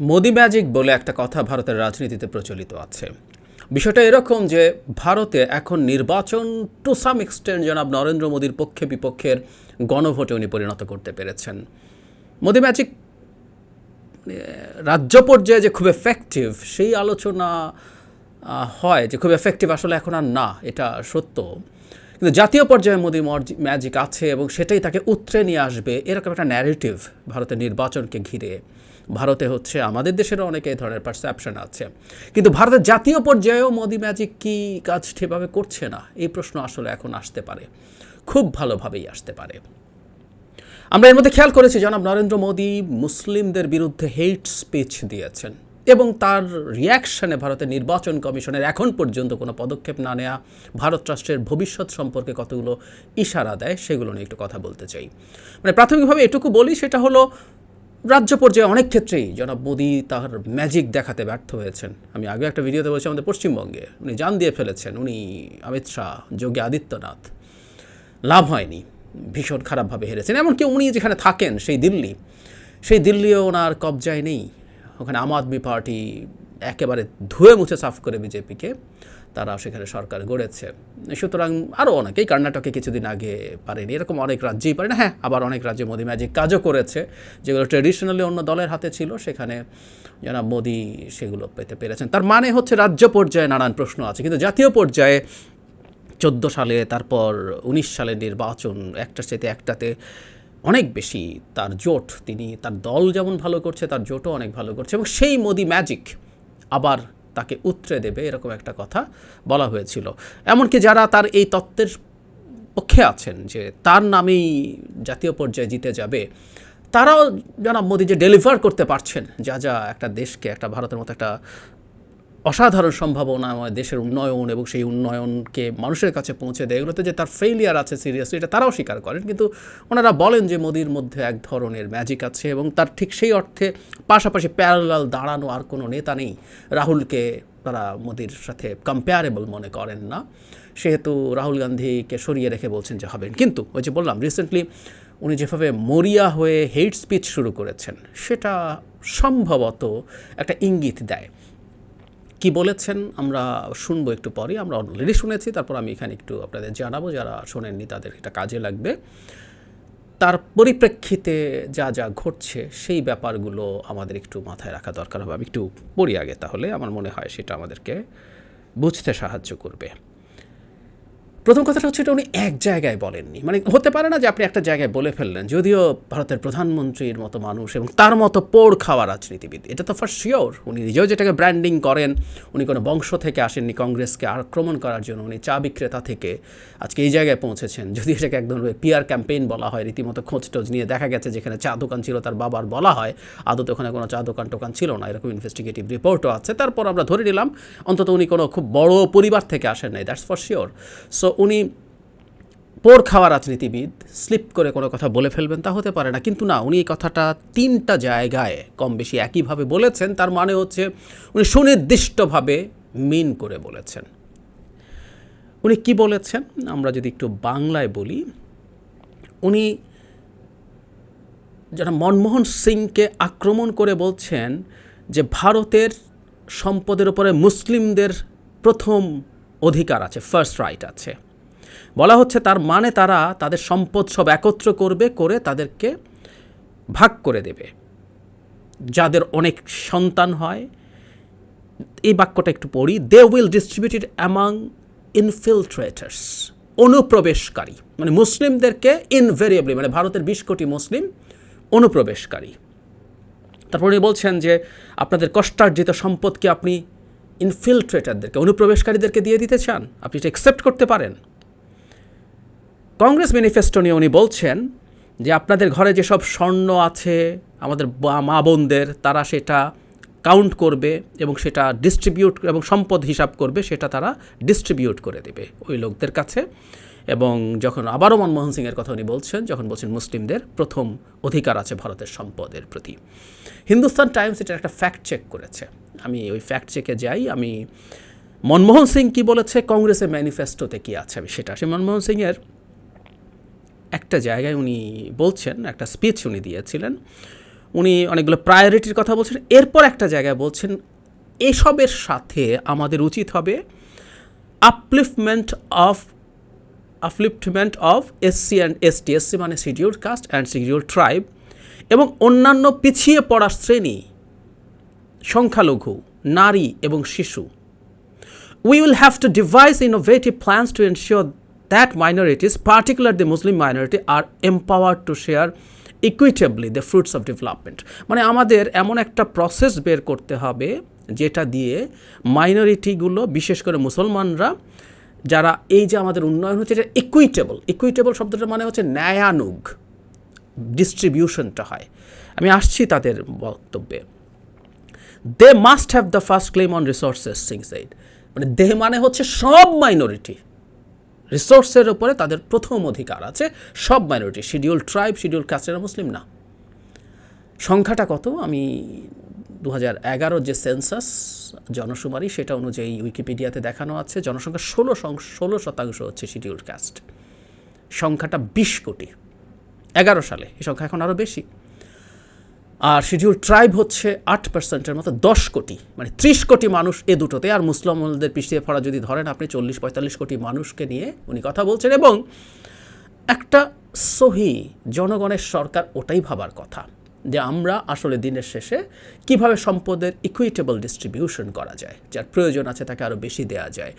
Modi magic বলে একটা কথা ভারতের রাজনীতিতে প্রচলিত আছে। বিষয়টা এরকম যে, ভারতে এখন নির্বাচন টু সাম এক্সটেন্ট জনাব নরেন্দ্র মোদীর পক্ষে বিপক্ষের গণভোটে উনি পরিণত করতে পেরেছেন। মোদি ম্যাজিক রাজ্য পর্যায়ে যে খুব এফেক্টিভ সেই আলোচনা হয় যে খুব এফেক্টিভ আসলে এখন আর না, এটা সত্য। কিন্তু জাতীয় পর্যায়ে মোদি ম্যাজিক আছে এবং সেটাই তাকে উতরে নিয়ে আসবে এরকম একটা ন্যারেটিভ ভারতের নির্বাচনকে ঘিরে। ভারতে হচ্ছে আমাদের দেশেরও অনেক এই ধরনের পারসেপশন আছে। কিন্তু ভারতের জাতীয় পর্যায়েও মোদি ম্যাজিক কি কাজ ঠিকভাবে করছে না? এই প্রশ্ন আসলে এখন আসতে পারে। খুব ভালোভাবেই আসতে পারে। আমরা এর মধ্যে খেয়াল করেছি, জনাব নরেন্দ্র মোদী মুসলিমদের বিরুদ্ধে হেট স্পিচ দিয়েছেন। এবং তার রিয়াকশনে ভারতের নির্বাচন কমিশনের এখন পর্যন্ত কোনো পদক্ষেপ না নেওয়া ভারত রাষ্ট্রের ভবিষ্যৎ সম্পর্কে কতগুলো ইশারা দেয় সেগুলো নিয়ে একটু কথা বলতে চাই। মানে প্রাথমিকভাবে এটুকু বলি, সেটা হলো রাজ্য পর্যায়ে অনেক ক্ষেত্রেই জনাব মোদী তার ম্যাজিক দেখাতে ব্যর্থ হয়েছেন। আমি আগে একটা ভিডিওতে বলছি আমাদের পশ্চিমবঙ্গে, উনি জান দিয়ে ফেলেছেন, উনি অমিত শাহ, যোগী আদিত্যনাথ, লাভ হয়নি, ভীষণ খারাপভাবে হেরেছেন। এমনকি উনি যেখানে থাকেন, সেই দিল্লি, সেই দিল্লিও ওনার কবজায় নেই। ওখানে আম আদমি পার্টি একেবারে ধুয়ে মুছে সাফ করে বিজেপিকে তারা সেখানে সরকার গড়েছে। সুতরাং আরও অনেকেই কর্ণাটকে কিছুদিন আগে পারেনি, এরকম অনেক রাজ্যেই পারে না হ্যাঁ আবার অনেক রাজ্যে মোদি ম্যাজিক কাজও করেছে, যেগুলো ট্রেডিশনালি অন্য দলের হাতে ছিল, সেখানে জনাব মোদি সেগুলো পেতে পেরেছেন। তার মানে হচ্ছে রাজ্য পর্যায়ে নানান প্রশ্ন আছে, কিন্তু জাতীয় পর্যায়ে চোদ্দ সালে, তারপর উনিশ সালের নির্বাচন, একটার সাথে একটাতে অনেক বেশি তার জোট, তিনি তার দল যেমন ভালো করছে, তার জোটও অনেক ভালো করছে এবং সেই মোদি ম্যাজিক আবার তাকে উতরে দেবে, এরকম একটা কথা বলা হয়েছিল। এমনকি যারা তার এই তত্ত্বের পক্ষে আছেন যে তার নামেই জাতীয় পর্যায়ে জিতে যাবে, তারাও জনাব মোদি যে ডেলিভার করতে পারছেন, যা যা একটা দেশকে, একটা ভারতের মতো একটা অসাধারণ সম্ভাবনাময় দেশের উন্নয়ন এবং সেই উন্নয়নকে মানুষের কাছে পৌঁছে দেয়। এগুলোতে যে তার ফেইলিয়ার আছে সিরিয়াসলি এটা তারাও স্বীকার করেন। কিন্তু ওনারা বলেন যে মোদির মধ্যে এক ধরনের ম্যাজিক আছে এবং তার ঠিক সেই অর্থে পাশাপাশি প্যারালাল দাঁড়ানো আর কোনো নেতা নেই। রাহুলকে তারা মোদির সাথে কম্পেয়ারেবল মনে করেন না। সেহেতু রাহুল গান্ধীকে সরিয়ে রেখে বলছেন যে হবেন। কিন্তু ওই যে বললাম রিসেন্টলি উনি যেভাবে মরিয়া হয়ে হেট স্পিচ শুরু করেছেন, সেটা সম্ভবত একটা ইঙ্গিত দেয়। কি বলেছেন আমরা শুনব একটু পরে আমরা অলরেডি শুনেছি, তারপর আমি এখানে একটু আপনাদের জানাব, যারা শোনেননি তাদের এটা কাজে লাগবে। তার পরিপ্রেক্ষিতে যা যা ঘটছে, সেই ব্যাপারগুলো আমাদের একটু মাথায় রাখা দরকার হবে। আমি একটু পড়ি আগে তাহলে, আমার মনে হয় সেটা আমাদেরকে বুঝতে সাহায্য করবে। প্রথম কথাটা হচ্ছে এটা উনি এক জায়গায় বলেননি। মানে হতে পারে না যে আপনি একটা জায়গায় বলে ফেললেন, যদিও ভারতের প্রধানমন্ত্রীর মতো মানুষ এবং তার মতো পোড় খাওয়া রাজনীতিবিদ। এটা তো ফার্স্ট শিওর উনি নিজেও যেটাকে ব্র্যান্ডিং করেন, উনি কোনো বংশ থেকে আসেননি কংগ্রেসকে আক্রমণ করার জন্য, উনি চা বিক্রেতা থেকে আজকে এই জায়গায় পৌঁছেছেন। যদি এটাকে এক ধরনের পিয়ার ক্যাম্পেইন বলা হয়, রীতিমতো খোঁজ টোজ নিয়ে দেখা গেছে যেখানে চা দোকান ছিল তার বাবার বলা হয়, আদতে ওখানে কোনো চা দোকান টোকান ছিল না, এরকম ইনভেস্টিগেটিভ রিপোর্টও আছে। তারপর আমরা ধরে নিলাম, অন্তত উনি কোনো খুব বড় পরিবার থেকে আসেন নাই দ্যাটস ফর শিওর সো উনি পোর খাওয়া রাজনীতিবিদ, স্লিপ করে কোনো কথা বলে ফেলবেন, তা হতে পারে না। কিন্তু না, উনি এই কথাটা তিনটা জায়গায় কম বেশি একইভাবে বলেছেন। তার মানে হচ্ছে উনি সুনির্দিষ্টভাবে মিন করে বলেছেন। উনি কি বলেছেন? আমরা যদি একটু বাংলায় বলি, উনি যারা মনমোহন সিংকে আক্রমণ করে বলছেন যে ভারতের সম্পদের উপরে মুসলিমদের প্রথম অধিকার আছে ফার্স্ট রাইট আছে। বলা হচ্ছে তার মানে তারা তাদের সম্পদ সব একত্র করবে, করে তাদেরকে ভাগ করে দেবে। যাদের অনেক সন্তান হয়, এই বাক্যটা একটু পড়ি they will distributed among infiltrators অনুপ্রবেশকারী। মানে মুসলিমদেরকে ইনভেরিয়েবলি মানে ভারতের বিশ কোটি মুসলিম অনুপ্রবেশকারী। তারপর উনি বলছেন যে, আপনাদের কষ্টার্জিত সম্পদকে আপনি ইনফিলট্রেটারদেরকে অনুপ্রবেশকারীদেরকে দিয়ে দিতে চান? আপনি এটা অ্যাকসেপ্ট করতে পারেন। কংগ্রেস ম্যানিফেস্টো নিয়ে উনি বলছেন যে আপনাদের ঘরে যেসব স্বর্ণ আছে, আমাদের মা বোনদের, তারা সেটা কাউন্ট করবে এবং সেটা ডিস্ট্রিবিউট এবং সম্পদ হিসাব করবে, সেটা তারা ডিস্ট্রিবিউট করে দেবে ওই লোকদের কাছে। এবং যখন আবারও মনমোহন সিংয়ের কথা উনি বলছেন, যখন বলছেন মুসলিমদের প্রথম অধিকার আছে ভারতের সম্পদের প্রতি। হিন্দুস্তান টাইমস এটা একটা ফ্যাক্ট চেক করেছে। আমি ওই ফ্যাক্ট চেকে যাই, আমি মনমোহন সিং কি বলেছে, কংগ্রেসের ম্যানিফেস্টোতে কি আছে আমি সেটা। সে মনমোহন সিংয়ের একটা জায়গায় উনি বলছেন, একটা স্পিচ উনি দিয়েছিলেন। উনি অনেকগুলো প্রায়োরিটির কথা বলছেন। এরপর একটা জায়গায় বলছেন, এসবের সাথে আমাদের উচিত হবে upliftment of upliftment of SC and ST SC মানে schedule caste and schedule tribe এবং অন্যান্য পিছিয়ে পড়া শ্রেণি সংখ্যালঘু, নারী এবং শিশু। We will have to devise innovative plans to ensure that minorities particular the Muslim minority are empower to share equitably the fruits of development মানে আমাদের এমন একটা প্রসেস বের করতে হবে, যেটা দিয়ে মাইনরিটিগুলো বিশেষ করে মুসলমানরা, যারা এই যে আমাদের উন্নয়ন হচ্ছে, এটা ইকুইটেবল ইকুইটেবল শব্দটা মানে হচ্ছে ন্যায়ানুগ ডিস্ট্রিবিউশনটা হয়। আমি আসছি তাদের বক্তব্যে। They must have the first claim on resources Singh side মানে দেহ মানে হচ্ছে সব মাইনরিটি রিসোর্সের ওপরে তাদের প্রথম অধিকার আছে, সব মাইনরিটি শিডিউল ট্রাইব শিডিউল কাস্টের মুসলিম না। সংখ্যাটা কত? আমি দু হাজার যে সেন্সাস জনশুমারি সেটা অনুযায়ী উইকিপিডিয়াতে দেখানো আছে। জনসংখ্যা ষোলো ষোলো শতাংশ হচ্ছে শিডিউল কাস্ট সংখ্যাটা বিশ কোটি। এগারো সালে। এই সংখ্যা এখন আরও বেশি। আর শিডিউল ট্রাইব হচ্ছে আট পার্সেন্টের মতো দশ কোটি মানে ত্রিশ কোটি মানুষ এ দুটোতে। আর মুসলমানদের পিছিয়ে পড়া যদি ধরেন, আপনি চল্লিশ পঁয়তাল্লিশ কোটি মানুষকে নিয়ে উনি কথা বলছেন এবং একটা সহি জনগণের সরকার ওটাই ভাবার কথা। যে আমরা আসলে দিনের শেষে কীভাবে সম্পদের ইকুইটেবল ডিস্ট্রিবিউশন করা যায়, যার প্রয়োজন আছে তাকে আরও বেশি দেওয়া যায়,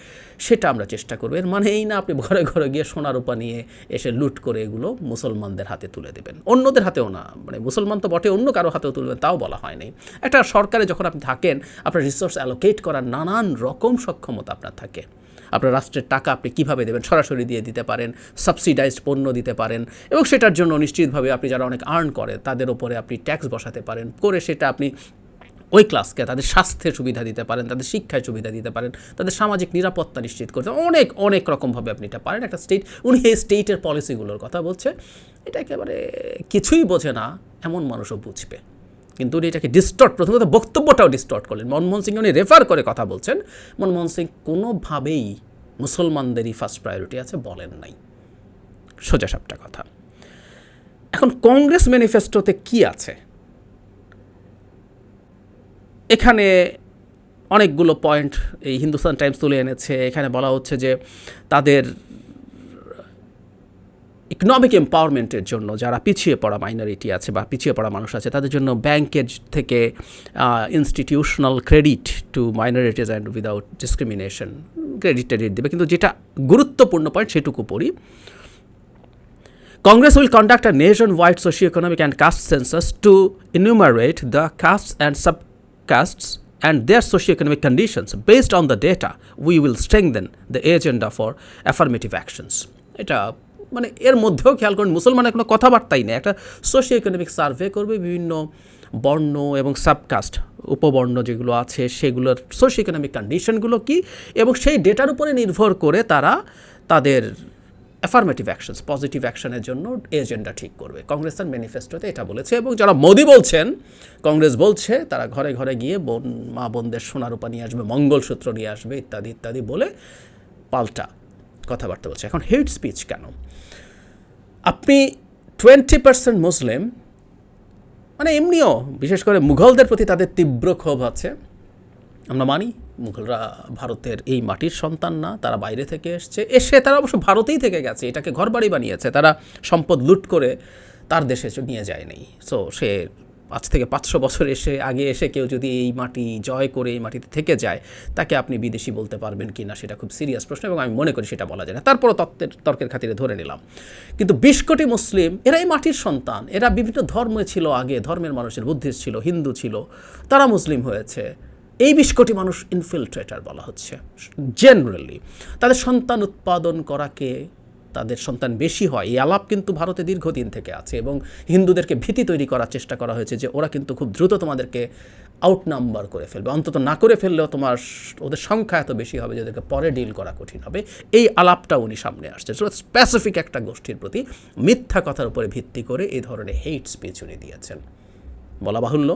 সেটা আমরা চেষ্টা করব। এর মানে এই না আপনি ঘরে ঘরে গিয়ে সোনা রূপা নিয়ে এসে লুট করে এগুলো মুসলমানদের হাতে তুলে দেবেন। অন্যদের হাতেও না মানে মুসলমান তো বটে, অন্য কারও হাতেও তুলবেন তাও বলা হয়নি একটা সরকারে যখন আপনি থাকেন, আপনার রিসোর্স অ্যালোকেট করার নানান রকম সক্ষমতা আপনার থাকে। আপনার রাষ্ট্রের টাকা আপনি কীভাবে দেবেন, সরাসরি দিয়ে দিতে পারেন সাবসিডাইজড পণ্য দিতে পারেন এবং সেটার জন্য নিশ্চিতভাবে আপনি যারা অনেক আর্ন করে, তাদের ওপরে আপনি ট্যাক্স বসাতে পারেন। করে সেটা আপনি ওই ক্লাসকে তাদের স্বাস্থ্যের সুবিধা দিতে পারেন, তাদের শিক্ষায় সুবিধা দিতে পারেন, তাদের সামাজিক নিরাপত্তা নিশ্চিত করতে অনেক অনেক রকমভাবে আপনি এটা পারেন। একটা স্টেট উনি এই স্টেটের পলিসিগুলোর কথা বলছে। এটা একেবারে কিছুই বোঝে না, এমন মানুষও বুঝবে। কিন্তু উনি এটাকে ডিস্টর্ট প্রথমত বক্তব্যটাও ডিস্টর্ট করলেন। মনমোহন সিং উনি রেফার করে কথা বলছেন। মনমোহন সিং কোনোভাবেই মুসলমানদেরই ফার্স্ট প্রায়োরিটি আছে বলেন নাই। সোজা সাপটা কথা। এখন কংগ্রেস ম্যানিফেস্টোতে কি আছে? এখানে অনেকগুলো পয়েন্ট এই হিন্দুস্তান টাইমস তুলে এনেছে। এখানে বলা হচ্ছে যে তাদের ইকোনমিক এম্পাওয়ারমেন্টের জন্য যারা পিছিয়ে পড়া মাইনরিটি আছে বা পিছিয়ে পড়া মানুষ আছে, তাদের জন্য ব্যাংকের থেকে institutional credit to minorities and without discrimination credit credit দেবে। কিন্তু যেটা গুরুত্বপূর্ণ পয়েন্ট সেটুকু পড়ি Congress will conduct a nation wide socio economic and caste census to enumerate the caste and sub castes and their socio economic conditions based on the data we will strengthen the agenda for affirmative actions এটা মানে এর মধ্যেও খেয়াল করুন, মুসলমানের কোনো কথাবার্তাই নেই। একটা সোশিও ইকোনমিক সার্ভে করবে বিভিন্ন বর্ণ এবং সাবকাস্ট উপবর্ণ যেগুলো আছে, সেগুলোর সোশিও ইকোনমিক কন্ডিশনগুলো কী এবং সেই ডেটার উপরে নির্ভর করে তারা তাদের অ্যাফার্মেটিভ অ্যাকশনস পজিটিভ অ্যাকশনের জন্য এজেন্ডা ঠিক করবে। কংগ্রেস তার ম্যানিফেস্টোতে এটা বলেছে এবং যারা মোদি বলছেন কংগ্রেস বলছে, তারা ঘরে ঘরে গিয়ে বোন, মা বোনদের সোনারূপা নিয়ে আসবে, মঙ্গলসূত্র নিয়ে আসবে, ইত্যাদি ইত্যাদি বলে পাল্টা কথাবার্তা বলছে। এখন হেট স্পিচ কেন? আপনি টোয়েন্টি পার্সেন্ট মুসলিম মানে এমনিও, বিশেষ করে মুঘলদের প্রতি তাদের তীব্র ক্ষোভ আছে। আমরা মানি মুঘলরা ভারতের এই মাটির সন্তান না, তারা বাইরে থেকে এসছে। এসে তারা অবশ্য ভারতেই থেকে গেছে, এটাকে ঘরবাড়ি বানিয়েছে। তারা সম্পদ লুট করে তার দেশে নিয়ে যায়নি। সো সে আজ থেকে পাঁচশো বছর এসে, আগে এসে কেউ যদি এই মাটি জয় করে, এই মাটিতে থেকে যায়, তাকে আপনি বিদেশি বলতে পারবেন কি না সেটা খুব সিরিয়াস প্রশ্ন এবং আমি মনে করি সেটা বলা যায় না। তারপরও তত্ত্বের, তর্কের খাতিরে ধরে নিলাম। কিন্তু বিশ কোটি মুসলিম, এরা এই মাটির সন্তান। এরা বিভিন্ন ধর্মে ছিল আগে, ধর্মের মানুষের বুদ্ধিস্ট ছিল, হিন্দু ছিল, তারা মুসলিম হয়েছে। এই বিশ কোটি মানুষ ইনফিল্ট্রেটার বলা হচ্ছে জেনারেলি তাদের সন্তান উৎপাদন করাকে তাদের সন্তান বেশি হয়। এই আলাপ কিন্তু ভারতে দীর্ঘদিন থেকে আছে এবং হিন্দুদেরকে ভীতি তৈরি করার চেষ্টা করা হয়েছে যে ওরা কিন্তু খুব দ্রুত তোমাদেরকে আউট নাম্বার করে ফেলবে। অন্তত না করে ফেললেও তোমার ওদের সংখ্যা এত বেশি হবে যে ওদেরকে পরে ডিল করা কঠিন হবে। এই আলাপটা উনি সামনে আসছে। স্পেসিফিক একটা গোষ্ঠীর প্রতি মিথ্যা কথার উপরে ভিত্তি করে এই ধরনের হেইট স্পিচ উনি দিয়েছেন। বলা বাহুল্য,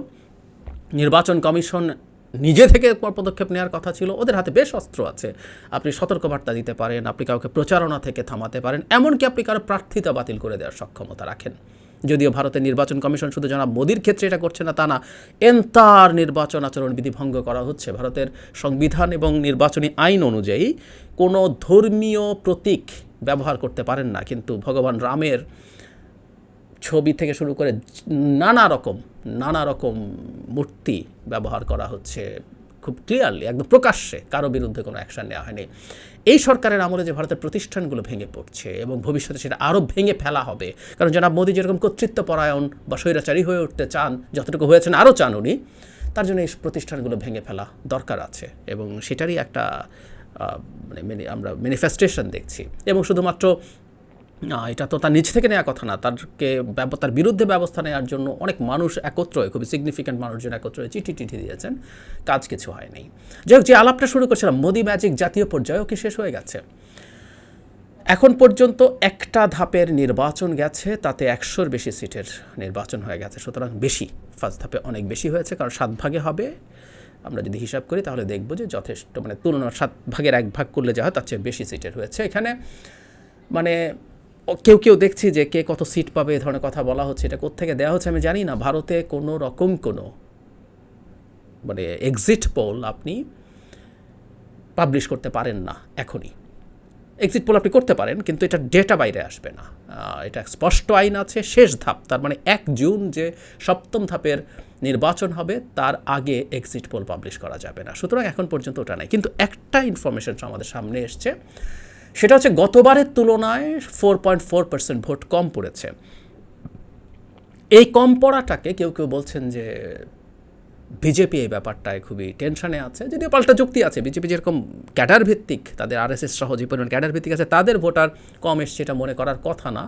নির্বাচন কমিশন নিজে থেকে পদক্ষেপ নেওয়ার কথা ছিল, ওদের হাতে বেশ অস্ত্র আছে। আপনি সতর্কবার্তা দিতে পারেন, আপনি কাউকে প্রচারণা থেকে থামাতে পারেন, এমনকি আপনি কারও প্রার্থিতা বাতিল করে দেওয়ার সক্ষমতা রাখেন। যদিও ভারতের নির্বাচন কমিশন শুধু জনাব মোদির ক্ষেত্রে এটা করছে না, তা না, এন্তার নির্বাচন আচরণ বিধি ভঙ্গ করা হচ্ছে। ভারতের সংবিধান এবং নির্বাচনী আইন অনুযায়ী কোনো ধর্মীয় প্রতীক ব্যবহার করতে পারেন না, কিন্তু ভগবান রামের ছবি থেকে শুরু করে নানা রকম নানা রকম মূর্তি ব্যবহার করা হচ্ছে খুব ক্লিয়ারলি একদম প্রকাশ্যে কারও বিরুদ্ধে কোনো অ্যাকশন নেওয়া হয়নি। এই সরকারের আমলে যে ভারতের প্রতিষ্ঠানগুলো ভেঙে পড়ছে এবং ভবিষ্যতে সেটা আরও ভেঙে ফেলা হবে, কারণ জনাব মোদী যেরকম কর্তৃত্বপরায়ণ বা স্বৈরাচারী হয়ে উঠতে চান, যতটুকু হয়েছেন আরও চান উনি, তার জন্য এই প্রতিষ্ঠানগুলো ভেঙে ফেলা দরকার আছে এবং সেটারই একটা মানে আমরা ম্যানিফেস্টেশন দেখছি। এবং শুধুমাত্র এটা তো তার নিজ থেকে নেওয়া কথা না। তারকে তার বিরুদ্ধে ব্যবস্থা নেওয়ার জন্য অনেক মানুষ একত্র হয়ে, খুবই সিগনিফিক্যান্ট মানুষজন একত্র হয়ে চিঠি টিঠি দিয়েছেন। কাজ কিছু হয়নি যাই হোক, যে আলাপটা শুরু করছিলাম, মোদি ম্যাজিক জাতীয় পর্যায়েও কি শেষ হয়ে গেছে? এখন পর্যন্ত একটা ধাপের নির্বাচন গেছে, তাতে একশোর বেশি সিটের নির্বাচন হয়ে গেছে। সুতরাং বেশি, ফার্স্ট ধাপে অনেক বেশি হয়েছে, কারণ সাত ভাগে হবে। আমরা যদি হিসাব করি, তাহলে দেখব যে যথেষ্ট মানে তুলনা সাত ভাগের এক ভাগ করলে যা হয়, তার চেয়ে বেশি সিটের হয়েছে। এখানে মানে কেউ কেউ দেখছি যে কে কত সিট পাবে, এ ধরনের কথা বলা হচ্ছে। এটা কোত্থেকে দেওয়া হচ্ছে আমি জানি না। ভারতে কোনো রকম কোনো মানে এক্সিট পোল আপনি পাবলিশ করতে পারেন না এখনই। এক্সিট পোল আপনি করতে পারেন, কিন্তু এটা ডেটা বাইরে আসবে না। এটা স্পষ্ট আইন আছে, শেষ ধাপ। তার মানে এক জুন যে সপ্তম ধাপের নির্বাচন হবে, তার আগে এক্সিট পোল পাবলিশ করা যাবে না। সুতরাং এখন পর্যন্ত ওটা নাই। কিন্তু একটা ইনফরমেশন আমাদের সামনে এসছে। সেটা হচ্ছে গতবারের তুলনায় four point four percent vote কম পড়েছে। এই কম পড়াটাকে কেউ কেউ বলছেন যে বিজেপি এই ব্যাপারটায় খুবই টেনশনে আছে। যদিও পাল্টা যুক্তি আছে, বিজেপি যেরকম ক্যাডার ভিত্তিক, তাদের আরএসএস সহ যে পরিমাণ ক্যাডার ভিত্তিক আছে, তাদের ভোটার কম এসছে এটা মনে করার কথা না।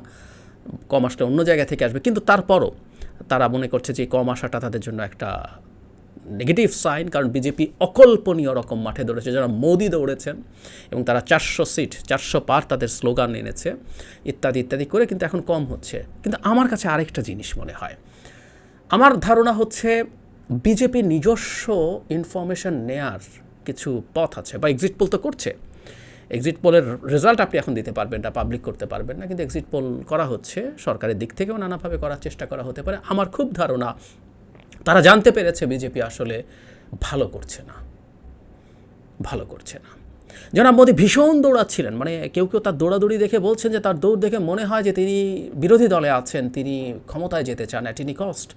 কম আসলে অন্য জায়গা থেকে আসবে। কিন্তু তারপরও তারা মনে করছে যে কম আসাটা তাদের জন্য একটা নেগেটিভ সাইন, কারণ বিজেপি অকল্পনীয় রকম মাঠে দৌড়েছে। যারা মোদি দৌড়েছেন এবং তারা চারশো সিট, চারশো পার তাদের স্লোগান এনেছে, ইত্যাদি ইত্যাদি করে কিন্তু এখন কম হচ্ছে। কিন্তু আমার কাছে আরেকটা জিনিস মনে হয়। আমার ধারণা হচ্ছে বিজেপি নিজস্ব ইনফরমেশন নেয়ার কিছু পথ আছে, বা এক্সিট পোল তো করছে। এক্সিট পোলের রেজাল্ট আপনি এখন দিতে পারবেন না পাবলিক করতে পারবেন না, কিন্তু এক্সিট পোল করা হচ্ছে। সরকারের দিক থেকেও নানাভাবে করার চেষ্টা করা হতে পারে। আমার খুব ধারণা তারা জানতে পেরেছে বিজেপি আসলে ভালো করছে না। ভালো করছে না। জনাব মোদী ভীষণ দৌড়াচ্ছিলেন মানে কেউ কেউ তার দৌড়াদৌড়ি দেখে বলছেন যে তার দৌড় দেখে মনে হয় যে তিনি বিরোধী দলে আছেন, তিনি ক্ষমতায় যেতে চান অ্যাট এনি কস্ট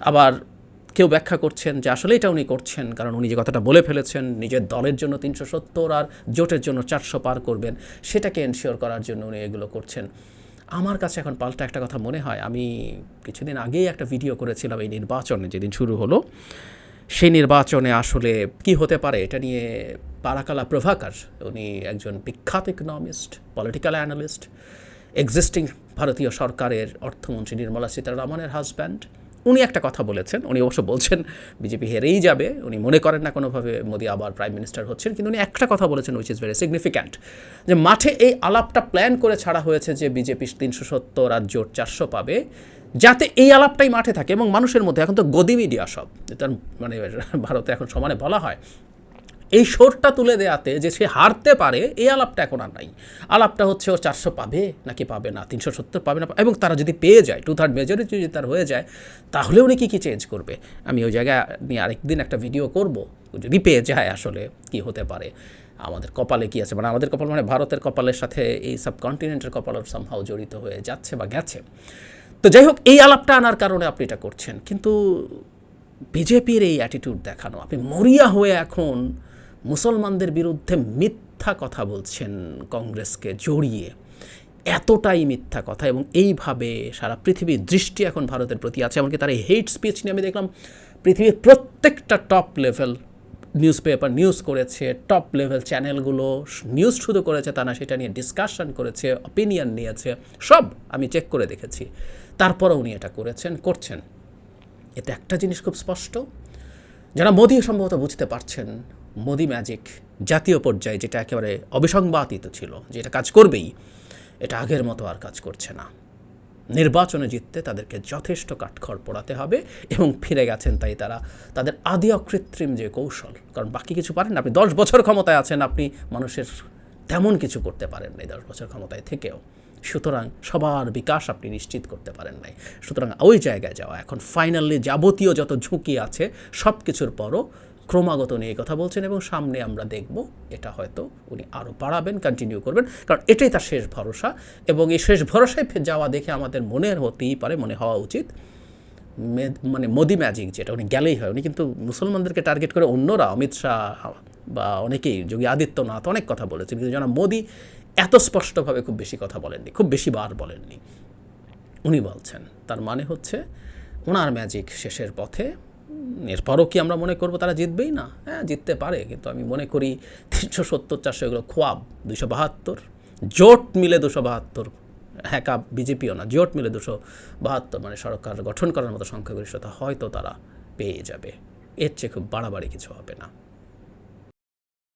আবার কেউ ব্যাখ্যা করছেন যে আসলে এটা উনি করছেন কারণ উনি যে কথাটা বলে ফেলেছেন, নিজের দলের জন্য তিনশো সত্তর আর জোটের জন্য চারশো পার করবেন, সেটাকে এনশিওর করার জন্য উনি এগুলো করছেন। আমার কাছে এখন পাল্টা একটা কথা মনে হয়। আমি কিছুদিন আগেই একটা ভিডিও করেছিলাম এই নির্বাচনে, যেদিন শুরু হলো। সেই নির্বাচনে আসলে কি হতে পারে এটা নিয়ে পারাকালা প্রভাকার, উনি একজন বিখ্যাত ইকোনমিস্ট পলিটিক্যাল অ্যানালিস্ট এক্সিস্টিং ভারতীয় সরকারের অর্থমন্ত্রী নির্মলা সীতারামনের হাজব্যান্ড উনি একটা কথা বলেছেন, উনি অবশ্য বলছেন বিজেপি হেরেই যাবে, উনি মনে করেন না কোনোভাবে মোদী আবার প্রাইম মিনিস্টার হচ্ছেন, কিন্তু উনি একটা কথা বলেছেন উইচ ইজ ভেরি সিগনিফিক্যান্ট যে মাঠে এই আলাপটা প্ল্যান করে ছাড়া হয়েছে যে বিজেপি তিনশো সত্তর আর জোট চারশো পাবে, যাতে এই আলাপটাই মাঠে থাকে এবং মানুষের মধ্যে এখন তো গদি মিডিয়া সব তার মানে ভারতে এখন সমানে বলা হয়। এই শোরটা তুলে দেওয়াতে যে সে হারতে পারে, এই আলাপটা এখন আর নাই। আলাপটা হচ্ছে ও চারশো পাবে নাকি পাবে না, তিনশো সত্তর পাবে না, এবং তারা যদি পেয়ে যায় টু থার্ড মেজরিটি যদি তার হয়ে যায়, তাহলে উনি কী কী চেঞ্জ করবে? আমি ওই জায়গায় নিয়ে আরেকদিন একটা ভিডিও করব যদি পেয়ে যায় আসলে কি হতে পারে? আমাদের কপালে কি আছে? মানে আমাদের কপাল মানে ভারতের কপালের সাথে এই সাবকন্টিনেন্টের কপালও সামহাও জড়িত হয়ে যাচ্ছে বা গেছে। তো যাই হোক, এই আলাপটা আনার কারণে আপনি এটা করছেন, কিন্তু বিজেপির এই অ্যাটিটিউড দেখানো, আপনি মরিয়া হয়ে এখন মুসলমানদের বিরুদ্ধে মিথ্যা কথা বলছেন কংগ্রেসকে জড়িয়ে। এতটাই মিথ্যা কথা এবং এইভাবে সারা পৃথিবীর দৃষ্টি এখন ভারতের প্রতি আছে। এমনকি তার এই হেট স্পিচ নিয়ে আমি দেখলাম, পৃথিবীর প্রত্যেকটা top level newspaper news করেছে টপ লেভেল চ্যানেলগুলো নিউজ শুধু করেছে তা না, সেটা নিয়ে ডিসকাশন করেছে অপিনিয়ন নিয়েছে, সব আমি চেক করে দেখেছি। তারপরেও উনি এটা করেছেন, করছেন। এতে একটা জিনিস খুব স্পষ্ট, যারা মোদি সম্ভবত বুঝতে পারছেন মোদি ম্যাজিক জাতীয় পর্যায়ে যেটা একেবারে অবিসংবাদিত ছিল যেটা কাজ করবেই, এটা আগের মতো আর কাজ করছে না। নির্বাচনে জিততে তাদেরকে যথেষ্ট কাঠখড় পোড়াতে হবে এবং ফিরে গেছেন তাই তারা তাদের আদি অকৃত্রিম যে কৌশল, কারণ বাকি কিছু পারেন আপনি দশ বছর ক্ষমতায় আছেন, আপনি মানুষের তেমন কিছু করতে পারেন নাই দশ বছর ক্ষমতায় থেকেও। সুতরাং সবার বিকাশ আপনি নিশ্চিত করতে পারেন নাই। সুতরাং ওই জায়গায় যাওয়া, এখন ফাইনালি যাবতীয় যত ঝুঁকি আছে সব কিছুর পরও ক্রমাগত নিয়ে কথা বলছেন এবং সামনে আমরা দেখব, এটা হয়তো উনি আরও বাড়াবেন কন্টিনিউ করবেন, কারণ এটাই তার শেষ ভরসা এবং এই শেষ ভরসায় যাওয়া দেখে আমাদের মনের হতেই পারে, মনে হওয়া উচিত। মানে মোদি ম্যাজিক যেটা, উনি গেলেই হয়, উনি কিন্তু মুসলমানদেরকে টার্গেট করে অন্যরা, অমিত শাহ বা অনেকেই, যোগী আদিত্যনাথ অনেক কথা বলেছেন, কিন্তু যেন মোদি এত স্পষ্টভাবে খুব বেশি কথা বলেননি, খুব বেশি বার বলেননি। উনি বলছেন, তার মানে হচ্ছে, ওনার ম্যাজিক শেষের পথে এরপরও কি আমরা মনে করব তারা জিতবেই না? হ্যাঁ জিততে পারে, কিন্তু আমি মনে করি তিনশো সত্তর, চারশো এগুলো খোয়াব দুশো বাহাত্তর। জোট মিলে দুশো বাহাত্তর। একা বিজেপিও না, জোট মিলে দুশো বাহাত্তর মানে সরকার গঠন করার মতো সংখ্যাগরিষ্ঠতা হয়তো তারা পেয়ে যাবে। এর চেয়ে খুব বাড়াবাড়ি কিছু হবে না।